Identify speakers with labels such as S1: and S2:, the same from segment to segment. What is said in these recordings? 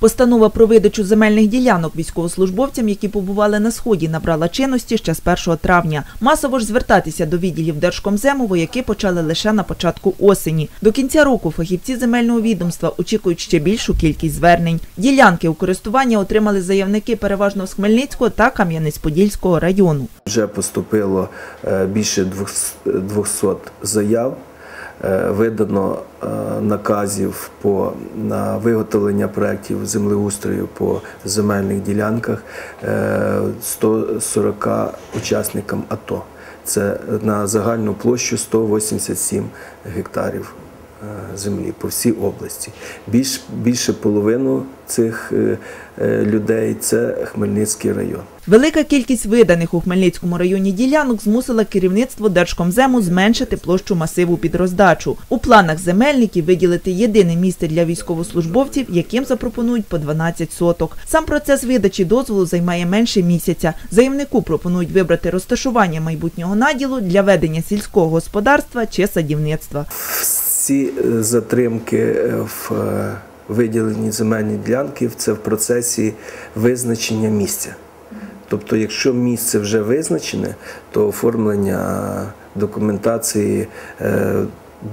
S1: Постанова про видачу земельних ділянок військовослужбовцям, які побували на сході, набрала чинності ще з 1 травня. Масово ж звертатися до відділів Держкомзему вояки почали лише на початку осені. До кінця року фахівці земельного відомства очікують ще більшу кількість звернень. Ділянки у користування отримали заявники переважно з Хмельницького та Кам'янець-Подільського району.
S2: Вже поступило е, більше 200 заяв. Е, Видано е, наказів по на виготовлення проєктів землеустрою по земельних ділянках е, 140 учасникам АТО. Це на загальну площу 187 гектарів е, землі по всій області. Більш, більше половину цих е, е, людей це Хмельницький район.
S1: Велика кількість виданих у Хмельницькому районі ділянок змусила керівництво Держкомзему зменшити площу масиву під роздачу. У планах земельників виділити єдине місце для військовослужбовців, яким запропонують по 12 соток. Сам процес видачі дозволу займає менше місяця. Заявнику пропонують вибрати розташування майбутнього наділу для ведення сільського господарства чи садівництва.
S2: Всі е, затримки е, в е, виділенні земельні ділянки це в процесі визначення місця. Тобто, якщо місце вже визначене, то оформлення документації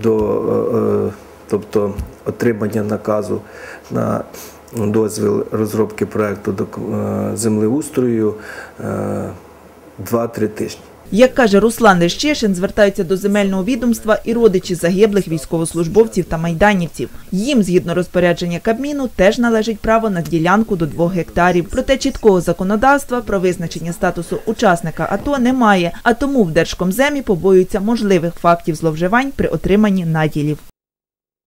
S2: до тобто отримання наказу на дозвіл розробки проекту землеустрою е, 2-3 тижні.
S1: Як каже Руслан Лещишин, звертаються до земельного відомства і родичі загиблих військовослужбовців та майданівців. Їм, згідно розпорядження Кабміну, теж належить право на ділянку до двох гектарів. Проте чіткого законодавства про визначення статусу учасника АТО немає, а тому в Держкомземі побоюються можливих фактів зловживань при отриманні наділів.